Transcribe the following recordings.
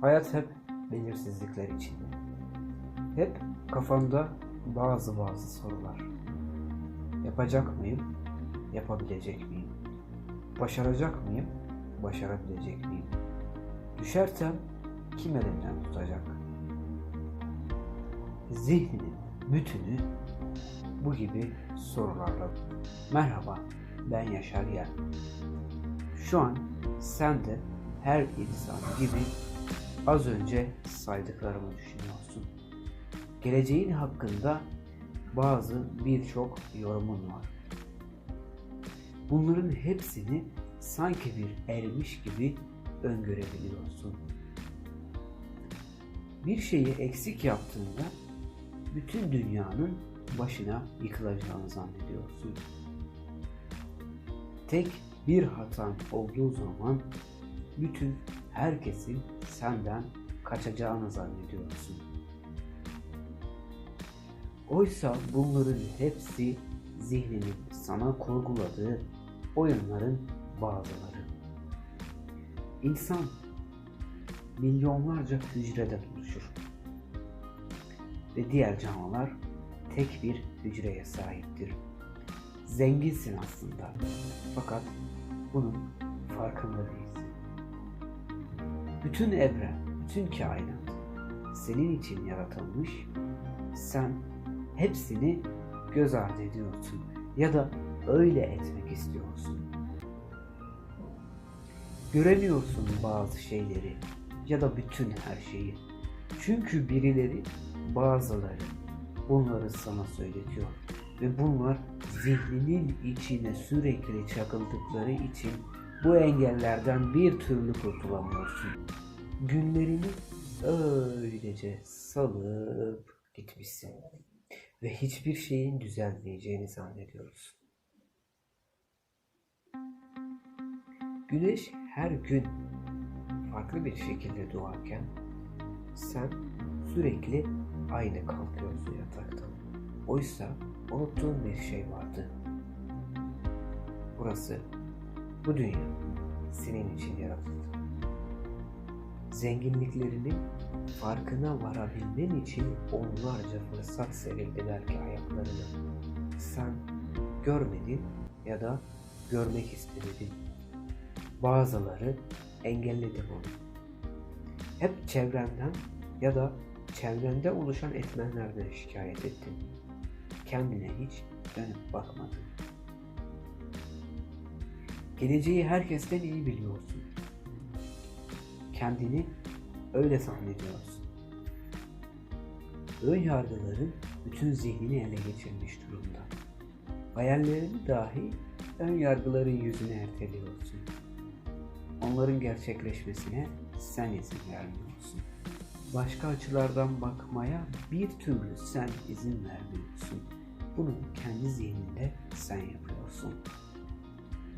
Hayat hep belirsizlikler içinde. Hep kafamda bazı bazı sorular. Yapacak mıyım? Yapabilecek miyim? Başaracak mıyım? Başarabilecek miyim? Düşersem kim elimden tutacak? Zihninin bütünü bu gibi sorularla. Merhaba, ben Yaşar Yer. Şu an sen de her insan gibi az önce saydıklarımı düşünüyorsun. Geleceğin hakkında bazı birçok yorumun var. Bunların hepsini sanki bir ermiş gibi öngörebiliyorsun. Bir şeyi eksik yaptığında bütün dünyanın başına yıkılacağını zannediyorsun. Tek bir hatan olduğu zaman bütün herkesin senden kaçacağını zannediyorsun. Oysa bunların hepsi zihninin sana kurguladığı oyunların bazıları. İnsan milyonlarca hücreden oluşur. Ve diğer canlılar tek bir hücreye sahiptir. Zenginsin aslında. Fakat bunun farkında değilsin. Bütün evren, bütün kainat senin için yaratılmış. Sen hepsini göz ardı ediyorsun ya da öyle etmek istiyorsun. Göremiyorsun bazı şeyleri ya da bütün her şeyi. Çünkü birileri, bazıları bunları sana söyletiyor ve bunlar zihninin içine sürekli çakıldıkları için bu engellerden bir türlü kurtulamıyorsun. Günlerini öylece salıp gitmişsin ve hiçbir şeyin düzelmeyeceğini zannediyorsun. Güneş her gün farklı bir şekilde doğarken sen sürekli aynı kalkıyorsun yataktan. Oysa unuttuğun bir şey vardı. Burası, bu dünya senin için yaratıldı. Zenginliklerini farkına varabilmen için onlarca fırsat serildi belki ayaklarına. Sen görmedin ya da görmek istemedin. Bazıları engelledi bunu. Hep çevrenden ya da çevrende oluşan etmenlerden şikayet ettin. Kendine hiç dönüp bakmadın. Geleceği herkesten iyi biliyorsun. Kendini öyle zannediyorsun. Ön yargıların bütün zihnini ele geçirmiş durumda. Hayallerini dahi ön yargıların yüzüne erteliyorsun. Onların gerçekleşmesine sen izin vermiyorsun. Başka açılardan bakmaya bir türlü sen izin vermiyorsun. Bunu kendi zihninde sen yapıyorsun.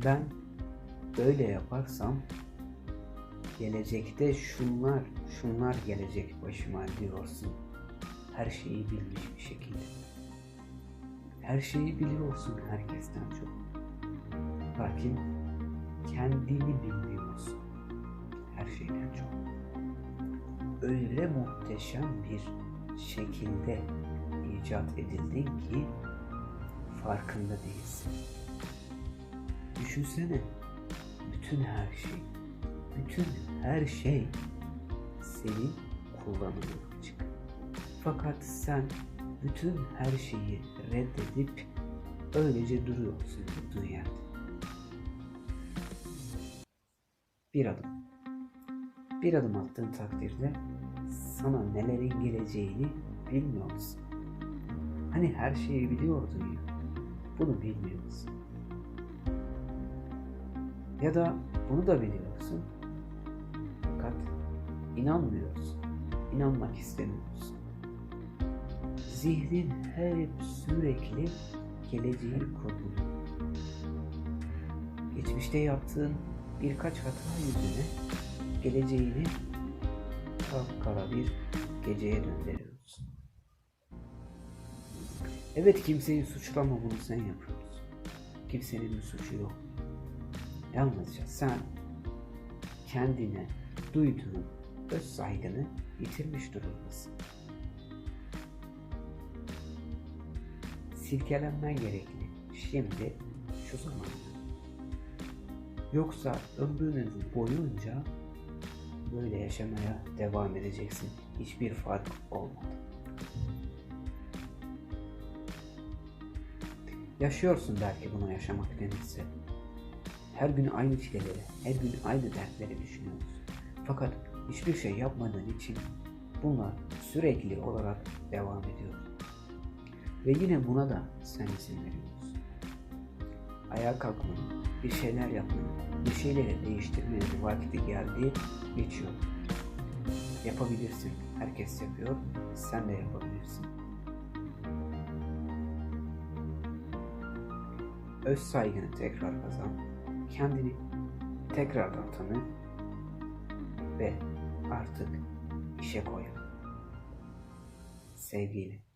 Ben böyle yaparsam gelecekte şunlar, şunlar gelecek başıma diyorsun. Her şeyi bilmiş bir şekilde. Her şeyi biliyorsun herkesten çok. Lakin kendini bilmiyorsun. Her şeyden çok. Öyle muhteşem bir şekilde icat edildin ki farkında değilsin. Düşünsene bütün her şey, bütün her şey senin kullanımına açık. Fakat sen bütün her şeyi reddedip öylece duruyorsun dünyada. Bir adım. Bir adım attığın takdirde sana nelerin geleceğini bilmiyor musun? Hani her şeyi biliyordun ya. Bunu bilmiyor musun? Ya da bunu da biliyorsun. Fakat inanmıyorsun. İnanmak istemiyorsun. Zihnin hep sürekli geleceği kurguluyor. Geçmişte yaptığın birkaç hata yüzüne geleceğini kapkara bir geceye döndürüyorsun. Evet kimseyi suçlama bunu sen yapıyorsun. Kimsenin bir suçu yok. Yalnızca sen kendine duyduğun öz saygını yitirmiş durumdasın. Silkelenmen gerekli. Şimdi şu zamanda. Yoksa ömrünüz boyunca böyle yaşamaya devam edeceksin. Hiçbir fark olmadı. Yaşıyorsun belki bunu yaşamak denilse. Her gün aynı çileleri, her gün aynı dertleri düşünüyorsun. Fakat hiçbir şey yapmadığın için bunlar sürekli olarak devam ediyor. Ve yine buna da sen izin veriyorsun. Ayağa kalkmanın, bir şeyler yapmanın, bir şeyleri değiştirmenin vakti geldi, geçiyor. Yapabilirsin. Herkes yapıyor, sen de yapabilirsin. Öz saygını tekrar kazan, kendini tekrardan tanı ve artık işe koyun. Sevgiyle.